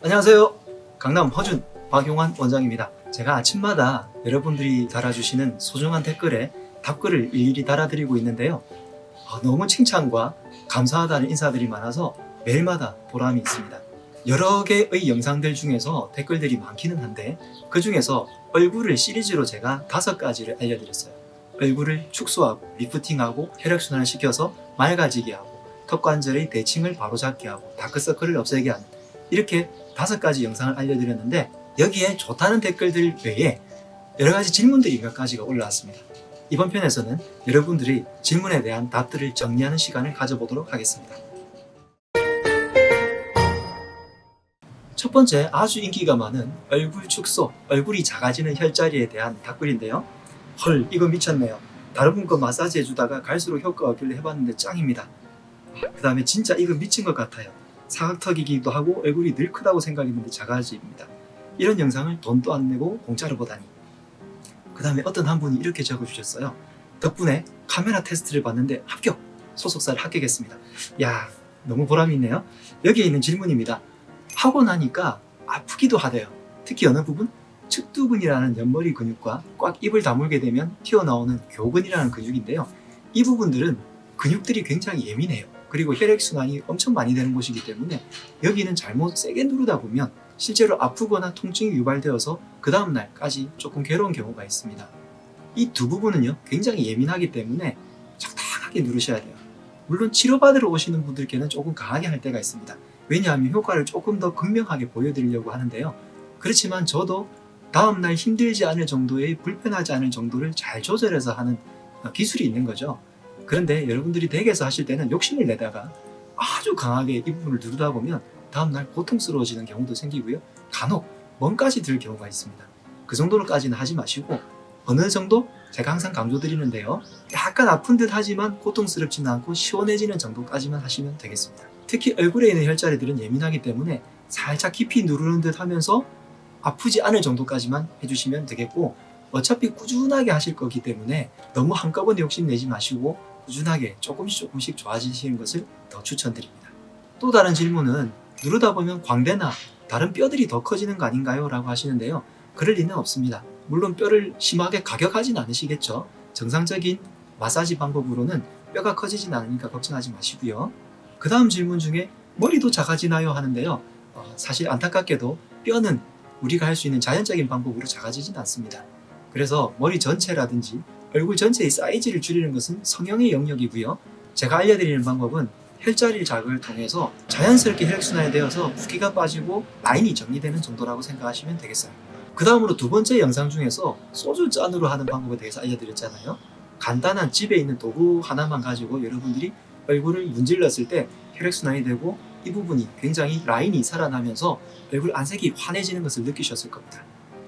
안녕하세요. 강남 허준 박용환 원장입니다. 제가 아침마다 여러분들이 달아주시는 소중한 댓글에 답글을 일일이 달아드리고 있는데요. 아, 너무 칭찬과 감사하다는 인사들이 많아서 매일마다 보람이 있습니다. 여러 개의 영상들 중에서 댓글들이 많기는 한데 그 중에서 얼굴을 시리즈로 제가 다섯 가지를 알려드렸어요. 얼굴을 축소하고 리프팅하고 혈액순환을 시켜서 맑아지게 하고 턱관절의 대칭을 바로잡게 하고 다크서클을 없애게 하는 이렇게 다섯 가지 영상을 알려드렸는데 여기에 좋다는 댓글들 외에 여러 가지 질문들이 몇 가지가 올라왔습니다. 이번 편에서는 여러분들이 질문에 대한 답들을 정리하는 시간을 가져보도록 하겠습니다. 첫 번째 아주 인기가 많은 얼굴 축소, 얼굴이 작아지는 혈자리에 대한 답글인데요. 헐, 이거 미쳤네요. 다른 분 거 마사지 해주다가 갈수록 효과가 없길래 해봤는데 짱입니다. 그 다음에 진짜 이거 미친 것 같아요. 사각턱이기도 하고 얼굴이 늘 크다고 생각했는데 작아집니다. 이런 영상을 돈도 안 내고 공짜로 보다니. 그 다음에 어떤 한 분이 이렇게 적어주셨어요. 덕분에 카메라 테스트를 봤는데 합격! 소속사를 합격했습니다. 야 너무 보람이 있네요. 여기에 있는 질문입니다. 하고 나니까 아프기도 하대요. 특히 어느 부분? 측두근이라는 옆머리 근육과 꽉 입을 다물게 되면 튀어나오는 교근이라는 근육인데요. 이 부분들은 근육들이 굉장히 예민해요. 그리고 혈액순환이 엄청 많이 되는 곳이기 때문에 여기는 잘못 세게 누르다 보면 실제로 아프거나 통증이 유발되어서 그 다음날까지 조금 괴로운 경우가 있습니다. 이 두 부분은요, 굉장히 예민하기 때문에 적당하게 누르셔야 돼요. 물론 치료받으러 오시는 분들께는 조금 강하게 할 때가 있습니다. 왜냐하면 효과를 조금 더 극명하게 보여드리려고 하는데요. 그렇지만 저도 다음날 힘들지 않을 정도의 불편하지 않을 정도를 잘 조절해서 하는 기술이 있는 거죠. 그런데 여러분들이 댁에서 하실 때는 욕심을 내다가 아주 강하게 이 부분을 누르다 보면 다음날 고통스러워지는 경우도 생기고요. 간혹 멍까지 들 경우가 있습니다. 그 정도로까지는 하지 마시고 어느 정도 제가 항상 강조드리는데요. 약간 아픈 듯 하지만 고통스럽지는 않고 시원해지는 정도까지만 하시면 되겠습니다. 특히 얼굴에 있는 혈자리들은 예민하기 때문에 살짝 깊이 누르는 듯 하면서 아프지 않을 정도까지만 해주시면 되겠고 어차피 꾸준하게 하실 거기 때문에 너무 한꺼번에 욕심내지 마시고 꾸준하게 조금씩 조금씩 좋아지시는 것을 더 추천드립니다. 또 다른 질문은 누르다 보면 광대나 다른 뼈들이 더 커지는 거 아닌가요? 라고 하시는데요. 그럴 리는 없습니다. 물론 뼈를 심하게 가격하진 않으시겠죠. 정상적인 마사지 방법으로는 뼈가 커지진 않으니까 걱정하지 마시고요. 그 다음 질문 중에 머리도 작아지나요? 하는데요. 어, 사실 안타깝게도 뼈는 우리가 할 수 있는 자연적인 방법으로 작아지진 않습니다. 그래서 머리 전체라든지 얼굴 전체의 사이즈를 줄이는 것은 성형의 영역이고요. 제가 알려드리는 방법은 혈자리 자극을 통해서 자연스럽게 혈액순환이 되어서 붓기가 빠지고 라인이 정리되는 정도라고 생각하시면 되겠어요. 그 다음으로 두 번째 영상 중에서 소주 잔으로 하는 방법에 대해서 알려드렸잖아요. 간단한 집에 있는 도구 하나만 가지고 여러분들이 얼굴을 문질렀을 때 혈액순환이 되고 이 부분이 굉장히 라인이 살아나면서 얼굴 안색이 환해지는 것을 느끼셨을 겁니다.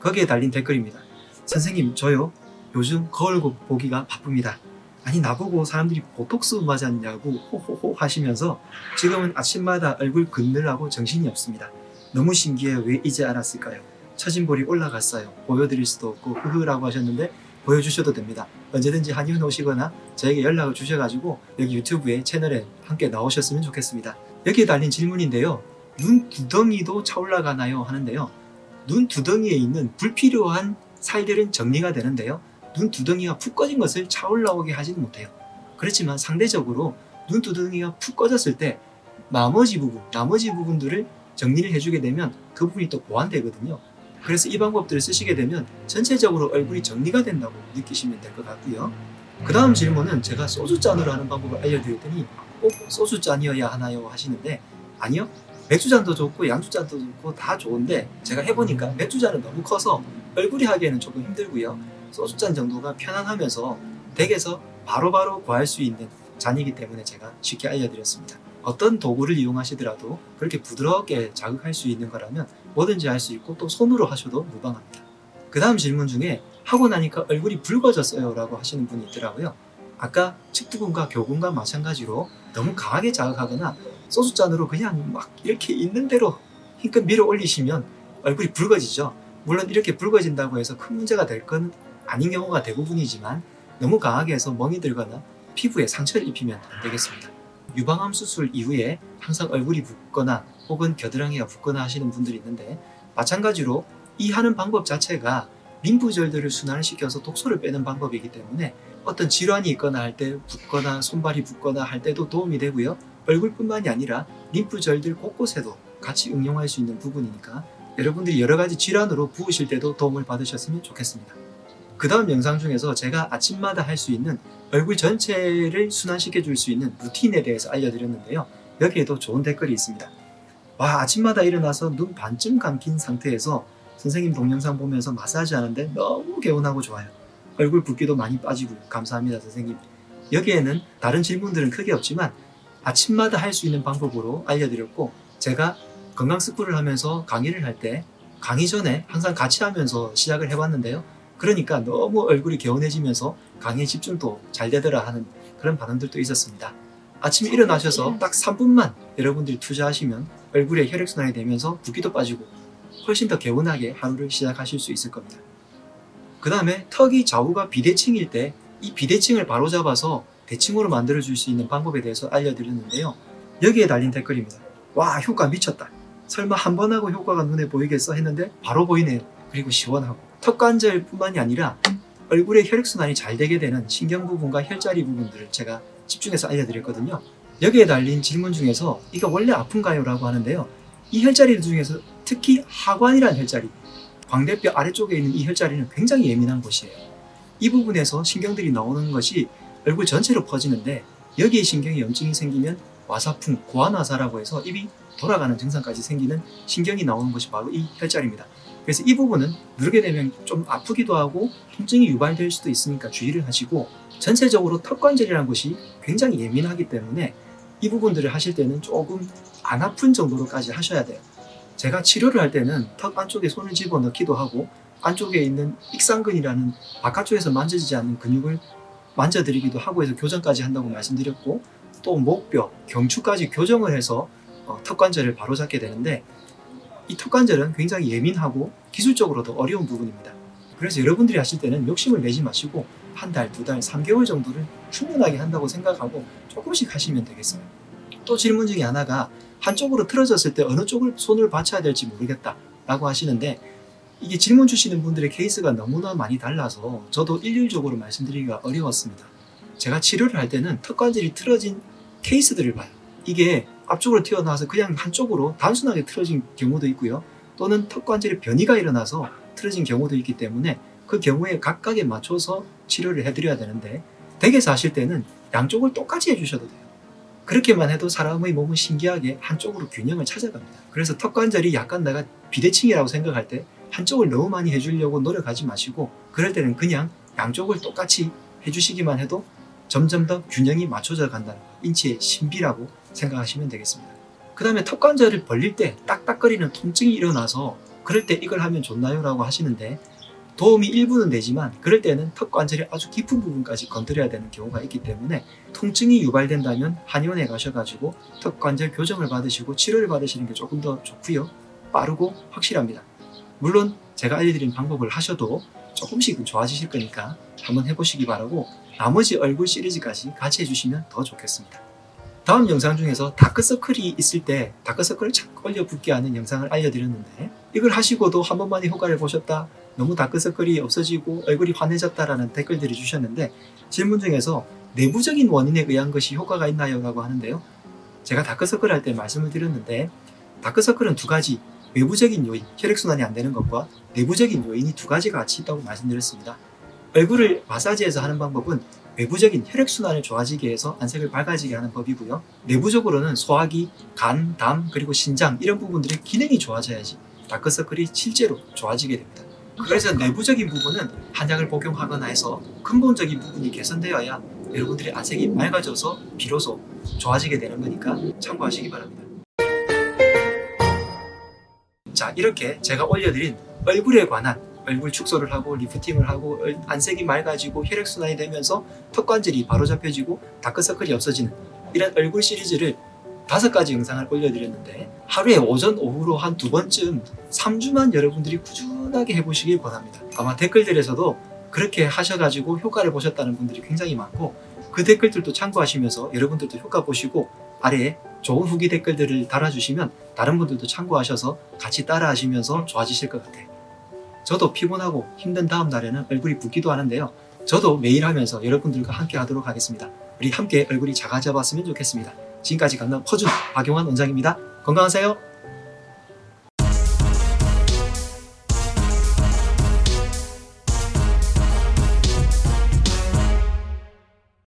거기에 달린 댓글입니다. 선생님, 저요. 요즘 거울 보기가 바쁩니다. 아니, 나보고 사람들이 보톡스 맞았냐고 호호호 하시면서 지금은 아침마다 얼굴 긋느라고 정신이 없습니다. 너무 신기해요. 왜 이제 알았을까요? 처진볼이 올라갔어요. 보여드릴 수도 없고 흐흐라고 하셨는데 보여주셔도 됩니다. 언제든지 한의원 오시거나 저에게 연락을 주셔가지고 여기 유튜브에 채널에 함께 나오셨으면 좋겠습니다. 여기에 달린 질문인데요. 눈 두덩이도 차올라가나요? 하는데요. 눈 두덩이에 있는 불필요한 살들은 정리가 되는데요. 눈 두덩이가 푹 꺼진 것을 차올라오게 하지는 못해요. 그렇지만 상대적으로 눈 두덩이가 푹 꺼졌을 때 나머지 부분, 나머지 부분들을 정리를 해주게 되면 그 부분이 또 보완되거든요. 그래서 이 방법들을 쓰시게 되면 전체적으로 얼굴이 정리가 된다고 느끼시면 될 것 같고요. 그 다음 질문은 제가 소주잔으로 하는 방법을 알려드렸더니 꼭 소주잔이어야 하나요? 하시는데 아니요. 맥주잔도 좋고 양주잔도 좋고 다 좋은데 제가 해보니까 맥주잔은 너무 커서 얼굴이 하기에는 조금 힘들고요. 소주 잔 정도가 편안하면서 댁에서 바로 바로 구할 수 있는 잔이기 때문에 제가 쉽게 알려드렸습니다. 어떤 도구를 이용하시더라도 그렇게 부드럽게 자극할 수 있는 거라면 뭐든지 할 수 있고 또 손으로 하셔도 무방합니다. 그 다음 질문 중에 하고 나니까 얼굴이 붉어졌어요 라고 하시는 분이 있더라고요. 아까 측두근과 교근과 마찬가지로 너무 강하게 자극하거나 소주잔으로 그냥 막 이렇게 있는 대로 힘껏 밀어 올리시면 얼굴이 붉어지죠. 물론 이렇게 붉어진다고 해서 큰 문제가 될 건 아닌 경우가 대부분이지만 너무 강하게 해서 멍이 들거나 피부에 상처를 입히면 안 되겠습니다. 유방암 수술 이후에 항상 얼굴이 붓거나 혹은 겨드랑이가 붓거나 하시는 분들이 있는데 마찬가지로 이 하는 방법 자체가 림프절들을 순환을 시켜서 독소를 빼는 방법이기 때문에 어떤 질환이 있거나 할 때 붓거나 손발이 붓거나 할 때도 도움이 되고요. 얼굴뿐만이 아니라 림프절들 곳곳에도 같이 응용할 수 있는 부분이니까 여러분들이 여러 가지 질환으로 부으실 때도 도움을 받으셨으면 좋겠습니다. 그 다음 영상 중에서 제가 아침마다 할 수 있는 얼굴 전체를 순환시켜 줄 수 있는 루틴에 대해서 알려드렸는데요. 여기에도 좋은 댓글이 있습니다. 와, 아침마다 일어나서 눈 반쯤 감긴 상태에서 선생님 동영상 보면서 마사지 하는데 너무 개운하고 좋아요. 얼굴 붓기도 많이 빠지고 감사합니다, 선생님. 여기에는 다른 질문들은 크게 없지만 아침마다 할 수 있는 방법으로 알려드렸고 제가 건강 스쿨을 하면서 강의를 할 때 강의 전에 항상 같이 하면서 시작을 해봤는데요. 그러니까 너무 얼굴이 개운해지면서 강의 집중도 잘 되더라 하는 그런 반응들도 있었습니다. 아침에 일어나셔서 딱 3분만 여러분들이 투자하시면 얼굴에 혈액순환이 되면서 붓기도 빠지고 훨씬 더 개운하게 하루를 시작하실 수 있을 겁니다. 그 다음에 턱이 좌우가 비대칭일 때 이 비대칭을 바로잡아서 대칭으로 만들어 줄 수 있는 방법에 대해서 알려드렸는데요. 여기에 달린 댓글입니다. 와 효과 미쳤다. 설마 한 번 하고 효과가 눈에 보이겠어 했는데 바로 보이네요. 그리고 시원하고 턱관절뿐만이 아니라 얼굴에 혈액순환이 잘 되게 되는 신경 부분과 혈자리 부분들을 제가 집중해서 알려드렸거든요. 여기에 달린 질문 중에서 이거 원래 아픈가요? 라고 하는데요. 이 혈자리 중에서 특히 하관이라는 혈자리, 광대뼈 아래쪽에 있는 이 혈자리는 굉장히 예민한 곳이에요. 이 부분에서 신경들이 나오는 것이 얼굴 전체로 퍼지는데 여기에 신경에 염증이 생기면 와사풍, 고환화사라고 해서 입이 돌아가는 증상까지 생기는 신경이 나오는 것이 바로 이 혈자리입니다. 그래서 이 부분은 누르게 되면 좀 아프기도 하고 통증이 유발될 수도 있으니까 주의를 하시고 전체적으로 턱관절이라는 것이 굉장히 예민하기 때문에 이 부분들을 하실 때는 조금 안 아픈 정도로까지 하셔야 돼요. 제가 치료를 할 때는 턱 안쪽에 손을 집어 넣기도 하고 안쪽에 있는 익상근이라는 바깥쪽에서 만져지지 않는 근육을 만져드리기도 하고 해서 교정까지 한다고 말씀드렸고 또 목뼈, 경추까지 교정을 해서 어, 턱관절을 바로잡게 되는데 이 턱관절은 굉장히 예민하고 기술적으로도 어려운 부분입니다. 그래서 여러분들이 하실 때는 욕심을 내지 마시고 한 달, 두 달, 3개월 정도를 충분하게 한다고 생각하고 조금씩 하시면 되겠어요. 또 질문 중에 하나가 한쪽으로 틀어졌을 때 어느 쪽을 손을 받쳐야 될지 모르겠다 라고 하시는데 이게 질문 주시는 분들의 케이스가 너무나 많이 달라서 저도 일률적으로 말씀드리기가 어려웠습니다. 제가 치료를 할 때는 턱관절이 틀어진 케이스들을 봐요. 이게 앞쪽으로 튀어나와서 그냥 한쪽으로 단순하게 틀어진 경우도 있고요. 또는 턱 관절에 변이가 일어나서 틀어진 경우도 있기 때문에 그 경우에 각각에 맞춰서 치료를 해드려야 되는데 댁에서 하실 때는 양쪽을 똑같이 해주셔도 돼요. 그렇게만 해도 사람의 몸은 신기하게 한쪽으로 균형을 찾아갑니다. 그래서 턱 관절이 약간 내가 비대칭이라고 생각할 때 한쪽을 너무 많이 해주려고 노력하지 마시고 그럴 때는 그냥 양쪽을 똑같이 해주시기만 해도 점점 더 균형이 맞춰져 간다는 거. 인체의 신비라고 생각하시면 되겠습니다. 그 다음에 턱 관절을 벌릴 때 딱딱거리는 통증이 일어나서 그럴 때 이걸 하면 좋나요? 라고 하시는데 도움이 일부는 되지만 그럴 때는 턱 관절이 아주 깊은 부분까지 건드려야 되는 경우가 있기 때문에 통증이 유발된다면 한의원에 가셔가지고 턱 관절 교정을 받으시고 치료를 받으시는 게 조금 더 좋고요. 빠르고 확실합니다. 물론 제가 알려드린 방법을 하셔도 조금씩은 좋아지실 거니까 한번 해보시기 바라고 나머지 얼굴 시리즈까지 같이 해주시면 더 좋겠습니다. 다음 영상 중에서 다크서클이 있을 때 다크서클을 착 올려 붓게 하는 영상을 알려드렸는데 이걸 하시고도 한 번만에 효과를 보셨다 너무 다크서클이 없어지고 얼굴이 환해졌다라는 댓글들이 주셨는데 질문 중에서 내부적인 원인에 의한 것이 효과가 있나요? 라고 하는데요 제가 다크서클 할 때 말씀을 드렸는데 다크서클은 두 가지 외부적인 요인, 혈액순환이 안 되는 것과 내부적인 요인이 두 가지가 같이 있다고 말씀드렸습니다. 얼굴을 마사지해서 하는 방법은 외부적인 혈액순환을 좋아지게 해서 안색을 밝아지게 하는 법이고요. 내부적으로는 소화기, 간, 담, 그리고 신장 이런 부분들의 기능이 좋아져야지 다크서클이 실제로 좋아지게 됩니다. 그래서 내부적인 부분은 한약을 복용하거나 해서 근본적인 부분이 개선되어야 여러분들의 안색이 맑아져서 비로소 좋아지게 되는 거니까 참고하시기 바랍니다. 자 이렇게 제가 올려드린 얼굴에 관한 얼굴 축소를 하고 리프팅을 하고 얼- 안색이 맑아지고 혈액 순환이 되면서 턱 관절이 바로 잡혀지고 다크서클이 없어지는 이런 얼굴 시리즈를 다섯 가지 영상을 올려드렸는데 하루에 오전 오후로 한 두 번쯤 3주만 여러분들이 꾸준하게 해보시길 바랍니다 아마 댓글들에서도 그렇게 하셔가지고 효과를 보셨다는 분들이 굉장히 많고 그 댓글들도 참고하시면서 여러분들도 효과 보시고 아래에 좋은 후기 댓글들을 달아주시면 다른 분들도 참고하셔서 같이 따라 하시면서 좋아지실 것 같아요. 저도 피곤하고 힘든 다음 날에는 얼굴이 붓기도 하는데요. 저도 매일 하면서 여러분들과 함께 하도록 하겠습니다. 우리 함께 얼굴이 작아져 봤으면 좋겠습니다. 지금까지 강남 퍼준 박용환 원장입니다. 건강하세요.